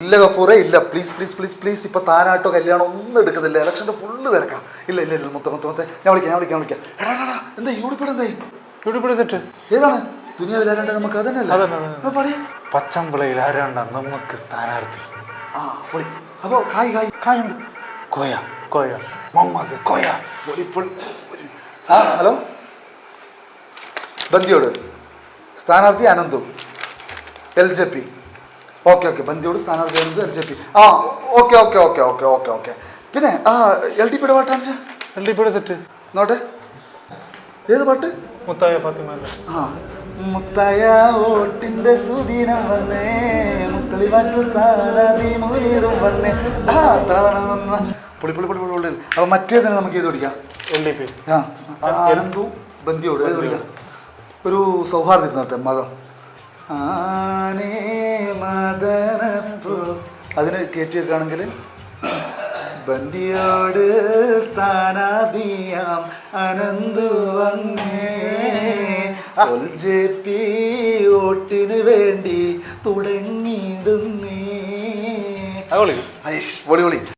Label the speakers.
Speaker 1: ഇല്ല ഗഫൂറെ ഇല്ല. Please please please please ഇപ്പൊ താനാട്ടോ കല്യാണം ഒന്നും എടുക്കുന്നില്ല. ഇലക്ഷന്റെ ഫുള്ള് തിരക്കാം. ഇല്ല ഇല്ല ഇല്ല. മൊത്തം മൊത്തം മൊത്തം. ഞാൻ വിളിക്കാം ഞാൻ വിളിക്കാം ഞാൻ വിളിക്കാം. എടാ എന്താ യൂണിപ്പേഡ് എന്തായി?
Speaker 2: യൂട്യൂബിലെ സെറ്റ്
Speaker 1: ഏതാണ്? ദുനിയാവിലാരണ്ട നമുക്ക് അതന്നെയല്ലേ? പാടി.
Speaker 2: പച്ചമ്പളയിൽ ആരാണ്ട നമുക്ക് സ്ഥാനാർത്ഥി.
Speaker 1: ആ പൊളി അപ്പൊ കായ് കായ് കായുണ്ട്.
Speaker 2: കോയ കോയ. മുഹമ്മദ് കോയ.
Speaker 1: ആ ഹലോ? ബന്ധിയോട് സ്ഥാനാർത്ഥി Ananthu. L J P okay okay. Bandiyod സ്ഥാനാർത്ഥി അനന്ത് എൽ ജെ പി ആ okay okay okay okay okay okay. പിന്നെ ആ എൽ ഡി പിയുടെ പാട്ടാണ്
Speaker 2: എൽ ഡി പിയുടെ സെറ്റ്
Speaker 1: നോട്ടെ. ഏത് പാട്ട്?
Speaker 2: മുത്തായ ഫാത്തിമ
Speaker 1: ആ. മുത്തായ ഓട്ടിന്റെ സുദിനം വന്നേ. മുത്തളി പാട്ട് സ്ഥാനാർത്ഥി മുഴുവൻ വന്നേ. ആ അത്ര. പൊളി പൊളി പൊളി പൊളി അപ്പൊ മറ്റേതിനെ നമുക്ക് ഏത് പിടിക്കാം
Speaker 2: എൽ ഡി പി.
Speaker 1: ആ ആനന്ദു ബന്ദിയോട് ഏത് പിടിക്കാം ഒരു സൗഹാർദ്ദം നോട്ടെ മതം. ആനേ അതിന് കയറ്റി വെക്കുകയാണെങ്കിൽ ബന്ദിയോട് സ്ഥാനാധിയാം അനന്തു വന്നേ. ജെ പി വോട്ടിന് വേണ്ടി തുടങ്ങിയിടുന്നേ. പൊളി പൊളി.